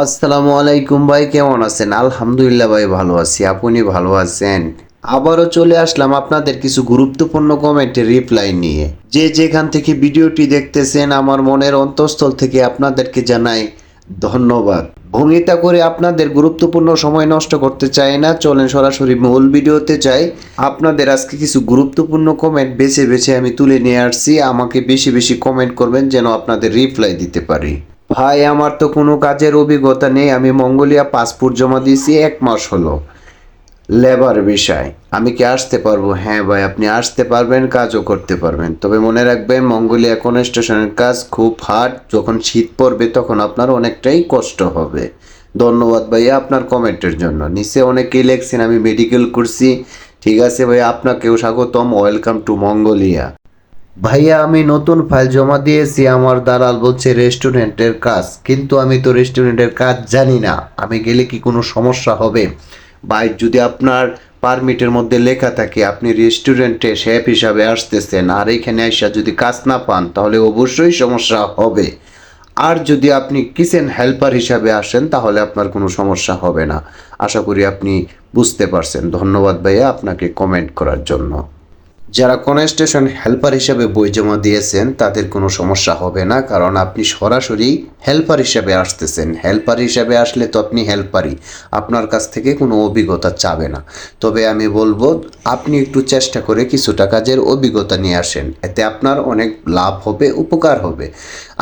আসসালামু আলাইকুম ভাই, কেমন আছেন? আলহামদুলিল্লাহ ভাই, ভালো আছি। আপনি ভালো আছেন? আবারও চলে আসলাম আপনাদের কিছু গুরুত্বপূর্ণ কমেন্টের রিপ্লাই নিয়ে। যে যেখান থেকে ভিডিওটি দেখতেছেন, আমার মনের অন্তঃস্থল থেকে আপনাদেরকে জানাই ধন্যবাদ। ভঙ্গিতা করে আপনাদের গুরুত্বপূর্ণ সময় নষ্ট করতে চাই না। চলেন সরাসরি মূল ভিডিওতে চাই আপনাদের আজকে কিছু গুরুত্বপূর্ণ কমেন্ট বেছে বেছে আমি তুলে নিয়ে আসছি। আমাকে বেশি বেশি কমেন্ট করবেন যেন আপনাদের রিপ্লাই দিতে পারি। ভাই, আমার তো কোনো কাজের অভিজ্ঞতা নেই। আমি মঙ্গোলিয়া পাসপোর্ট জমা দিয়েছি, এক মাস হলো। লেবার বিষয়। আমি কি আসতে পারব? হ্যাঁ ভাই, আপনি আসতে পারবেন, কাজও করতে পারবেন। তবে মনে রাখবেন, মঙ্গোলিয়া কোন স্টেশনের কাজ খুব হার্ড যখন শীত পড়বে, তখন আপনার অনেকটাই কষ্ট হবে। ধন্যবাদ ভাইয়া আপনার কমেন্টের জন্য। নিচে অনেকেই লেখছেন, আমি মেডিকেল করছি। ঠিক আছে ভাইয়া আপনাকেও স্বাগতম। Welcome to Mongolia. ভাইয়া, আমি নতুন ফাইল জমা দিয়েছি, আমার দালাল বলছে রেস্টুরেন্টের কাজ। কিন্তু আমি তো রেস্টুরেন্টের কাজ জানি না। আমি গেলে কি কোনো সমস্যা হবে? ভাই, যদি আপনার পারমিটের মধ্যে লেখা থাকে, আপনি রেস্টুরেন্টে শেফ হিসাবে আসতেছেন, আর এখানে এসে যদি কাজ না পান, তাহলে অবশ্যই সমস্যা হবে। আর যদি আপনি কিচেন হেল্পার হিসাবে আসেন, তাহলে আপনার কোনো সমস্যা হবে না। আশা করি আপনি বুঝতে পারছেন। ধন্যবাদ ভাইয়া আপনাকে কমেন্ট করার জন্য। যারা কনস্টেশন হেল্পার হিসাবে বই জমা দিয়েছেন, তাদের কোনো সমস্যা হবে না, কারণ আপনি সরাসরি হেল্পার হিসাবে আসতেছেন। হেল্পার হিসাবে আসলে তো আপনি হেল্পারই। আপনার কাছ থেকে কোনো অভিজ্ঞতা চাবে না। তবে আমি বলব, আপনি একটু চেষ্টা করে কিছুটা কাজের অভিজ্ঞতা নিয়ে আসেন। এতে আপনার অনেক লাভ হবে, উপকার হবে।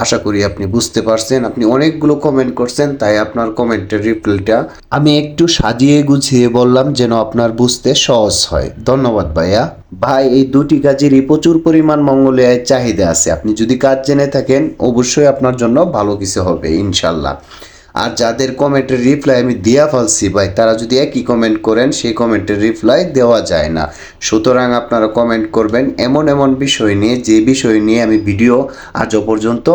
আশা করি আপনি বুঝতে পারছেন, আপনি অনেকগুলো কমেন্ট করছেন, তাই আপনার কমেন্টের রিপ্লাইটা আমি একটু সাজিয়ে গুছিয়ে বললাম যেন আপনার বুঝতে সহজ হয়। ধন্যবাদ ভাইয়া। ভাই, এই দুটি কাজেরই প্রচুর পরিমাণ মঙ্গলিয়ায় চাহিদা আছে। আপনি যদি কাজ জেনে থাকেন, অবশ্যই আপনার জন্য ভালো কিছু হবে, ইনশাল্লাহ। আর যাদের কমেন্টের রিপ্লাই আমি দিয়া ফেলছি ভাই, তারা যদি একই কমেন্ট করেন, সেই কমেন্টের রিপ্লাই দেওয়া যায় না। সুতরাং আপনারা কমেন্ট করবেন এমন এমন বিষয় নিয়ে, যে বিষয় নিয়ে আমি ভিডিও আজও পর্যন্ত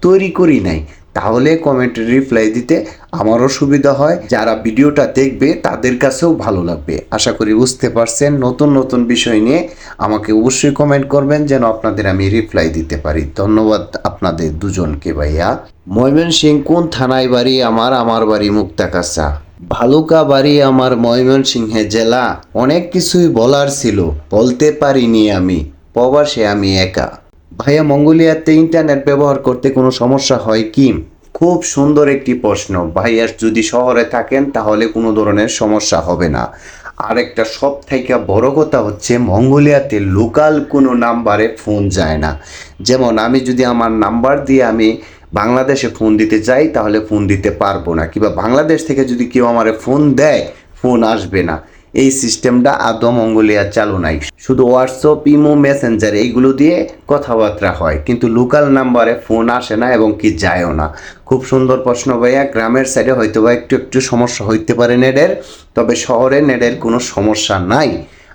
তৈরি করি নাই। তাহলে কমেন্টের রিপ্লাই দিতে আমারও সুবিধা হয়। যারা ভিডিওটা দেখবে, তাদের কাছেও ভালো লাগবে। আশা করি বুঝতে পারছেন। নতুন নতুন বিষয় নিয়ে আমাকে অবশ্যই কমেন্ট করবেন, যেন আপনাদের আমি রিপ্লাই দিতে পারি। ধন্যবাদ আপনাদের দুজনকে ভাইয়া। ময়মন সিং কোন থানায় বাড়ি আমার? আমার বাড়ি মুক্তাকাছা। ভালুকা বাড়ি আমার ময়মনসিংহে জেলা। অনেক কিছুই বলার ছিল। বলতে পারিনি আমি। প্রবাসে আমি একা। ভাইয়া মঙ্গোলিয়াতে ইন্টারনেট ব্যবহার করতে কোনো সমস্যা হয় কি? খুব সুন্দর একটি প্রশ্ন। ভাইয়া যদি শহরে থাকেন তাহলে কোনো ধরনের সমস্যা হবে না। আর একটা সব থেকে বড় কথা হচ্ছে মঙ্গোলিয়াতে লোকাল কোনো নাম্বারে ফোন যায় না। যেমন আমি যদি আমার নাম্বার দিয়ে আমি বাংলাদেশে ফোন দিতে যাই তাহলে ফোন দিতে পারব না। কিংবা বাংলাদেশ থেকে যদি কেউ আমারে ফোন দেয় ফোন আসবে না। এই সিস্টেমটা আদৌ মঙ্গোলিয়া চালু নাই। শুধু হোয়াটসঅ্যাপ ইমো মেসেঞ্জার এইগুলো দিয়ে কথাবার্তা হয়। কিন্তু লোকাল নাম্বারে ফোন আসে না এবং কি যায়ও না। খুব সুন্দর প্রশ্ন ভাইয়া গ্রামের সাইডে হয়তো বা একটু একটু সমস্যা হইতে পারে নেটের তবে শহরে নেটের কোনো সমস্যা নাই।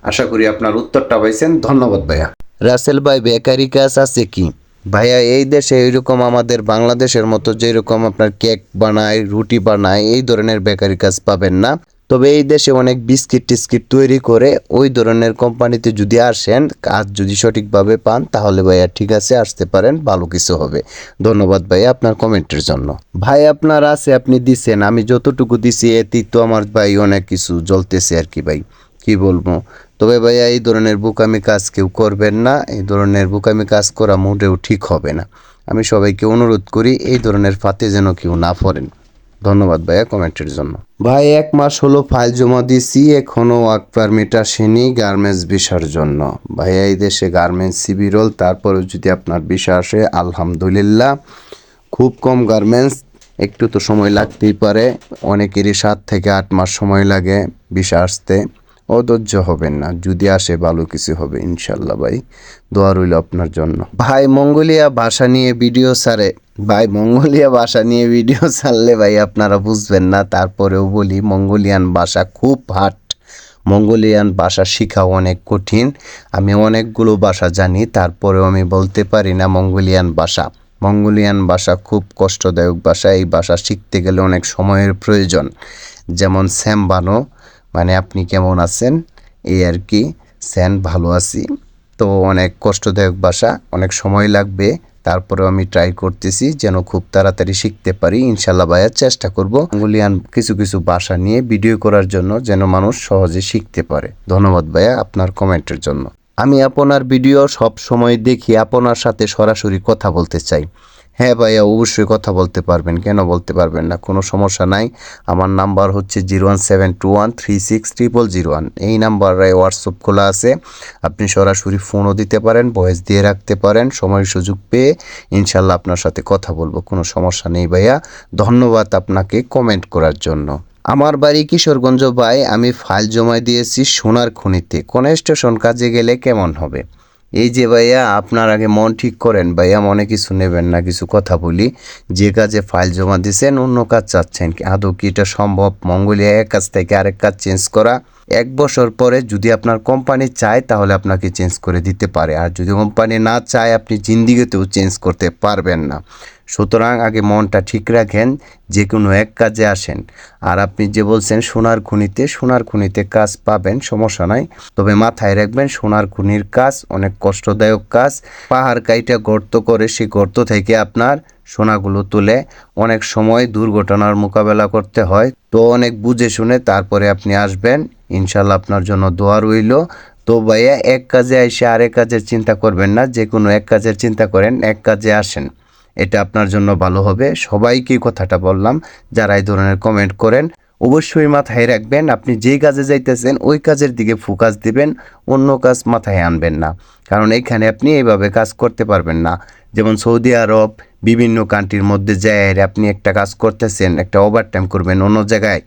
আশা করি আপনার উত্তরটা পাইছেন। ধন্যবাদ ভাইয়া। রাসেল ভাই বেকারি কাজ আছে কি? ভাইয়া এই দেশে এইরকম আমাদের বাংলাদেশের মতো যেরকম আপনার কেক বানায় রুটি বানায় এই ধরনের বেকারি কাজ পাবেন না। তবে এই দেশে অনেক বিস্কিট টিস্কিট তৈরি করে ওই ধরনের কোম্পানিতে যদি আসেন, কাজ যদি সঠিকভাবে পান, তাহলে ভাইয়া ঠিক আছে, আসতে পারেন, ভালো কিছু হবে। ধন্যবাদ ভাই আপনার কমেন্টের জন্য। ভাই আপনার আছে, আপনি দিছেন, আমি যতটুকু দিছি, এতেই তো আমার ভাই অনেক কিছু জ্বলতেছে আর কি ভাই। কি বলব? তবে ভাইয়া এই ধরনের বোকামি কাজ কেউ করবেন না, এই ধরনের বোকামি কাজ করা মোটেও ঠিক হবে না। আমি সবাইকে অনুরোধ করি, এই ধরনের ফাতে যেন কেউ না পড়েন। ধন্যবাদ ভাইয়া কমেন্টের জন্য। ভাই এক মাস হলো ফাইল জমা দিয়েছি এখনও ওয়ার্ক পারমিট আসেনি গার্মেন্টস ভিসার জন্য। ভাইয়া এই দেশে গার্মেন্টস সিবি রোল তারপরেও যদি আপনার ভিসা আসে আলহামদুলিল্লাহ। খুব কম গার্মেন্টস একটু তো সময় লাগতেই পারে। অনেকেরই সাত থেকে আট মাস সময় লাগে ভিসা আসতে। অধৈর্য হবেন না যদি আসে ভালো কিছু হবে ইনশাল্লাহ ভাই। দোয়া রইল আপনার জন্য। ভাই মঙ্গোলিয়া ভাষা নিয়ে ভিডিও ছাড়ে ভাই, মঙ্গোলিয়া ভাষা নিয়ে ভিডিও ছাড়লে ভাই আপনারা বুঝবেন না, তারপরেও বলি, মঙ্গোলিয়ান ভাষা খুব হাট মঙ্গোলিয়ান ভাষা শেখা অনেক কঠিন। আমি অনেকগুলো ভাষা জানি, তারপরেও আমি বলতে পারি না মঙ্গোলিয়ান ভাষা। মঙ্গোলিয়ান ভাষা খুব কষ্টদায়ক ভাষা, এই ভাষা শিখতে গেলে অনেক সময়ের প্রয়োজন। যেমন স্যামবানো মানে আপনি কেমন আছেন? এই আর কি স্যান ভালো আছি। তো অনেক কষ্টদায়ক ভাষা, অনেক সময় লাগবে। তারপরেও আমি ট্রাই করতেছি যেন খুব তাড়াতাড়ি শিখতে পারি। ইনশাল্লাহ ভাইয়া চেষ্টা করব আঙ্গুলিয়ান কিছু কিছু ভাষা নিয়ে ভিডিও করার জন্য যেন মানুষ সহজে শিখতে পারে। ধন্যবাদ ভাইয়া আপনার কমেন্টের জন্য। আমি আপনার ভিডিও সব সময় দেখি, আপনার সাথে সরাসরি কথা বলতে চাই। হ্যাঁ ভাইয়া, অবশ্যই কথা বলতে পারবেন। কেন বলতে পারবেন না? কোনো সমস্যা নাই। আমার নাম্বার হচ্ছে zero one seven two one three six triple zero one. এই নাম্বারে হোয়াটসঅ্যাপ খোলা আছে। আপনি সরাসরি ফোনও দিতে পারেন, ভয়েস দিয়ে রাখতে পারেন। সময় সুযোগ পেয়ে ইনশাল্লাহ আপনার সাথে কথা বলব। কোনো সমস্যা নেই ভাইয়া। ধন্যবাদ আপনাকে কমেন্ট করার জন্য। আমার বাড়ি কিশোরগঞ্জ ভাই, আমি ফাইল জমা দিয়েছি সোনার খনিতে। কোন স্টেশন কাজে গেলে কেমন হবে? এই যে ভাইয়া, আপনার আগে মন ঠিক করেন ভাইয়া, মনে কিছু নেবেন না, কিছু কথা বলি। যে কাজে ফাইল জমা দিয়েছেন অন্য কাজ চাচ্ছেন। আদৌ কি এটা সম্ভব? মঙ্গোলিয়া এক কাজ থেকে আরেক কাজ চেঞ্জ করা। এক বছর পরে যদি আপনার কোম্পানি চায়, তাহলে আপনাকে চেঞ্জ করে দিতে পারে। আর যদি কোম্পানি না চায়, আপনি জিন্দিগিতেও চেঞ্জ করতে পারবেন না। সুতরাং আগে মনটা ঠিক রাখেন যে কোনো এক কাজে আসেন। আর আপনি যে বলছেন, সোনার খনিতে সোনার খনিতে কাজ পাবেন, সমস্যা নাই। তবে মাথায় রাখবেন, সোনার খনির কাজ অনেক কষ্টদায়ক কাজ। পাহাড় কাইটা গর্ত করে সেই গর্ত থেকে আপনার সোনাগুলো তুলে অনেক সময় দুর্ঘটনার মোকাবেলা করতে হয়। তো অনেক বুঝে শুনে তারপরে আপনি আসবেন ইনশাল্লাহ আপনার জন্য দোয়া রইল। তো ভাইয়া, এক কাজে এসে আরেক কাজের চিন্তা করবেন না, যে কোনো এক কাজের চিন্তা করেন, এক কাজে আসেন। এটা আপনার জন্য ভালো হবে। সবাইকে কথাটা বললাম, যারা এই ধরনের কমেন্ট করেন, অবশ্যই মাথায় রাখবেন, আপনি যেই কাজে যাইতেছেন, ওই কাজের দিকে ফোকাস দিবেন, অন্য কাজ মাথায় আনবেন না। কারণ এখানে আপনি এইভাবে কাজ করতে পারবেন না। যেমন সৌদি আরব, বিভিন্ন কান্ট্রির মধ্যে যায় আপনি একটা কাজ করতেছেন, একটা ওভারটাইম করবেন অন্য জায়গায়।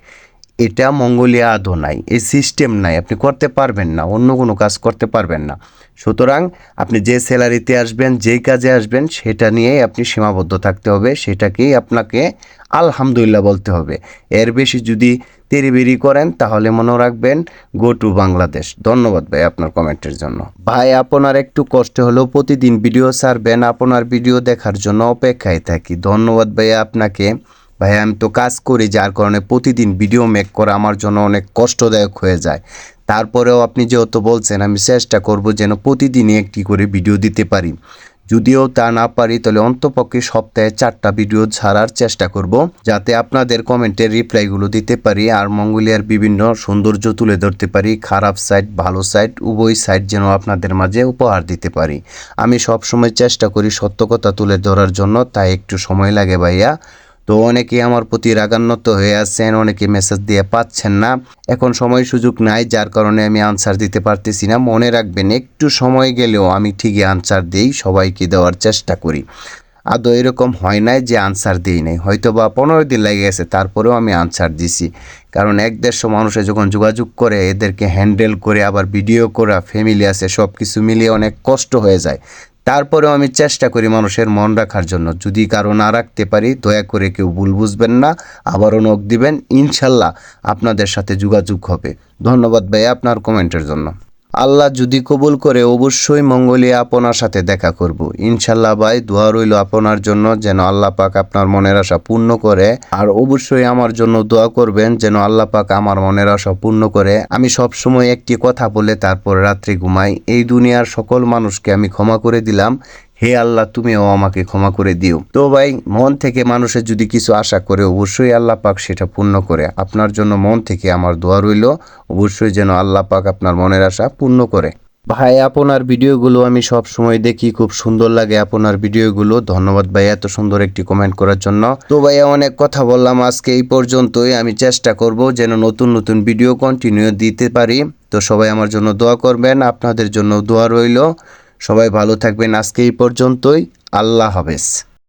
এটা মঙ্গোলিয়া আদৌ নাই, এই সিস্টেম নাই, আপনি করতে পারবেন না, অন্য কোনো কাজ করতে পারবেন না। সুতরাং আপনি যে স্যালারিতে আসবেন, যেই কাজে আসবেন, সেটা নিয়েই আপনি সীমাবদ্ধ থাকতে হবে, সেটাকেই আপনাকে আলহামদুলিল্লাহ বলতে হবে। এর বেশি যদি তেরিবেরি করেন, তাহলে মনে রাখবেন গো টু বাংলাদেশ ধন্যবাদ ভাই আপনার কমেন্টের জন্য। ভাই, আপনার একটু কষ্ট হলেও প্রতিদিন ভিডিও সারবেন আপনার ভিডিও দেখার জন্য অপেক্ষায় থাকি। ধন্যবাদ ভাই আপনাকে। ভাই, আমি তো কাজ করি, যার কারণে প্রতিদিন ভিডিও মেক করা আমার জন্য অনেক কষ্টদায়ক হয়ে যায়। তারপরেও আপনি যেহেতু বলছেন, আমি চেষ্টা করব যেন প্রতিদিনই একটি করে ভিডিও দিতে পারি। যদিও তা না পারি, তাহলে অন্তপক্ষে সপ্তাহে চারটা ভিডিও ছাড়ার চেষ্টা করব, যাতে আপনাদের কমেন্টের রিপ্লাইগুলো দিতে পারি, আর মঙ্গোলিয়ার বিভিন্ন সৌন্দর্য তুলে ধরতে পারি, খারাপ সাইড ভালো সাইড উভয় সাইড যেন আপনাদের মাঝে উপহার দিতে পারি। আমি সব সময় চেষ্টা করি সত্য কথা তুলে ধরার জন্য, তাই একটু সময় লাগে ভাইয়া। তো অনেকে আমার প্রতি রাগান্বিত হয়ে আছেন অনেকে মেসেজ দিয়ে পাচ্ছেন না। এখন সময় সুযোগ নাই, যার কারণে আমি আনসার দিতে পারতেছি না। মনে রাখবেন, একটু সময় গেলেও আমি ঠিকই আনসার দিই, সবাইকে দেওয়ার চেষ্টা করি। আদৌ এরকম হয় নাই যে আনসার দিই নাই। হয়তো বা পনেরো দিন লেগে গেছে, তারপরেও আমি আনসার দিছি। কারণ এক দেড়শো মানুষে যখন যোগাযোগ করে, এদেরকে হ্যান্ডেল করে, আবার ভিডিও করা ফ্যামিলি আছে সব কিছু মিলিয়ে অনেক কষ্ট হয়ে যায়। তারপরেও আমি চেষ্টা করি মানুষের মন রাখার জন্য। যদি কারও না রাখতে পারি, দয়া করে কেউ ভুল বুঝবেন না, আবারও নখ দিবেন। ইনশাল্লাহ আপনাদের সাথে যোগাযোগ হবে। ধন্যবাদ ভাই আপনার কমেন্টের জন্য। আল্লাহ যদি কবুল করে, অবশ্যই মঙ্গলিয়া আপনার সাথে দেখা করব। ইনশাল্লাহ ভাই, দোয়া রইল আপনার জন্য, যেন আল্লাহ পাক আপনার মনের আশা পূর্ণ করে। আর অবশ্যই আমার জন্য দোয়া করবেন, যেন আল্লাহ পাক আমার মনের আশা পূর্ণ করে। আমি সব সময় একটি কথা বলে তারপর রাত্রি ঘুমাই। এই দুনিয়ার সকল মানুষকে আমি ক্ষমা করে দিলাম। হে আল্লাহ, তুমিও আমাকে ক্ষমা করে দিও। তো ভাই, মন থেকে মানুষের যদি কিছু আশা করে, অবশ্যই আল্লাহ পাক সেটা পূর্ণ করে। আপনার জন্য মন থেকে আমার দোয়া রইল, অবশ্যই যেন আল্লাহ পাক আপনার মনের আশা পূর্ণ করে। ভাই, আপনার ভিডিওগুলো আমি সব সময় দেখি, খুব সুন্দর লাগে আপনার ভিডিওগুলো। ধন্যবাদ ভাই, এত সুন্দর একটি কমেন্ট করার জন্য। তো ভাইয়া অনেক কথা বললাম আজকে, এই পর্যন্তই। আমি চেষ্টা করব যেন নতুন নতুন ভিডিও কন্টিনিউ দিতে পারি। তো সবাই আমার জন্য দোয়া করবেন, আপনাদের জন্য দোয়া রইল। সবাই ভালো থাকবেন। আজকে এই পর্যন্তই। আল্লাহ হাফেজ।